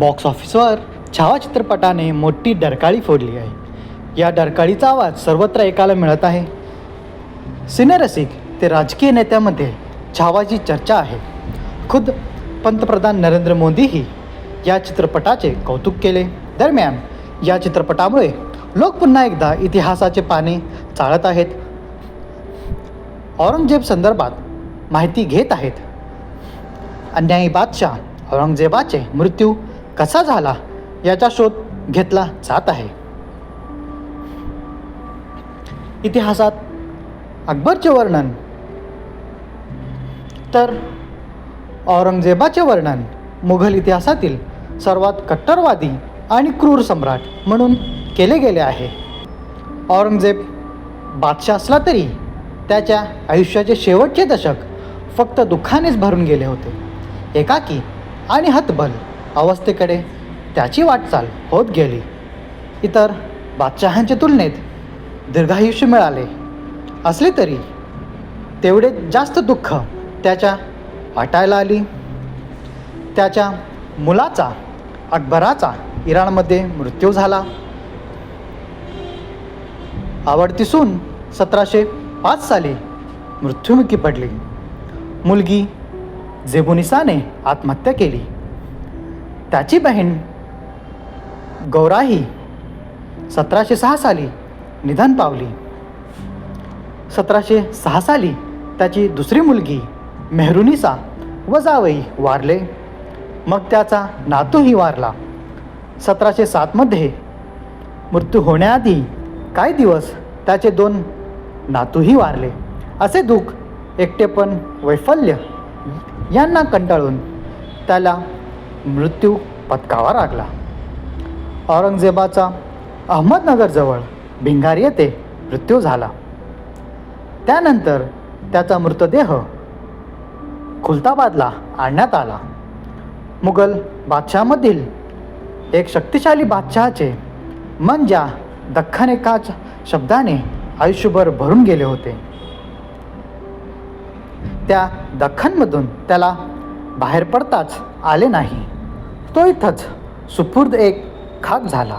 Box ऑफिसवर छावा चित्रपटाने मोठी डरकाळी फोडली आहे. या डरकाळीचा आवाज सर्वत्र ऐकायला मिळत आहे. सिनेरसिक ते राजकीय नेत्यामध्ये छावाची चर्चा आहे. खुद पंतप्रधान नरेंद्र मोदीही या चित्रपटाचे कौतुक केले. दरम्यान या चित्रपटामुळे लोक पुन्हा एकदा इतिहासाचे पाने चाळत आहेत. औरंगजेब संदर्भात माहिती घेत आहेत. अन्यायी बादशाह औरंगजेबाचे मृत्यू कसा झाला? याचा शोध घेतला जात आहे. इतिहासात अकबरचे वर्णन. तर औरंगजेबाचे वर्णन. मुघल इतिहासातील सर्वात कट्टरवादी आणि क्रूर सम्राट म्हणून केले गेले आहे. औरंगजेब बादशाह असला तरी त्याच्या आयुष्याचे शेवटचे दशक फक्त दुःखानेच भरून गेले होते. एकाकी आणि हतबल. अवस्थेकडे त्याची वाटचाल होत गेली. इतर बादशहांच्या तुलनेत दीर्घायुष्य मिळाले असले तरी तेवढे जास्त दुःख त्याच्या वाटायला आली. त्याच्या मुलाचा अकबराचा इराणमध्ये मृत्यू झाला. आवडती सून सतराशे पाच साली मृत्युमुखी पडली. मुलगी जेबुनिसाने आत्महत्या केली. त्याची बहीण गौराही सतराशे सहा साली निधन पावली. सतराशे सहा साली त्याची दुसरी मुलगी मेहरुनिसा व जावई वारले. मग त्याचा नातूही वारला. सतराशे सातमध्ये मृत्यू होण्याआधी काही दिवस त्याचे दोन नातूही वारले. असे दुःख एकटेपण वैफल्य यांना कंटाळून त्याला मृत्यू पत्कावा लागला औरंगजेबाचा अहमदनगरजवळ भिंगार येथे मृत्यू झाला. त्यानंतर त्याचा मृतदेह खुलताबादला आणण्यात आला. मुघल बादशहामधील एक शक्तिशाली बादशहाचे मन ज्या दख्खन एकाच शब्दाने आयुष्यभर भरून गेले होते. त्या दख्खनमधून त्याला बाहेर पडताच आले नाही. तो इथंच सुपूर्द एक खाक झाला.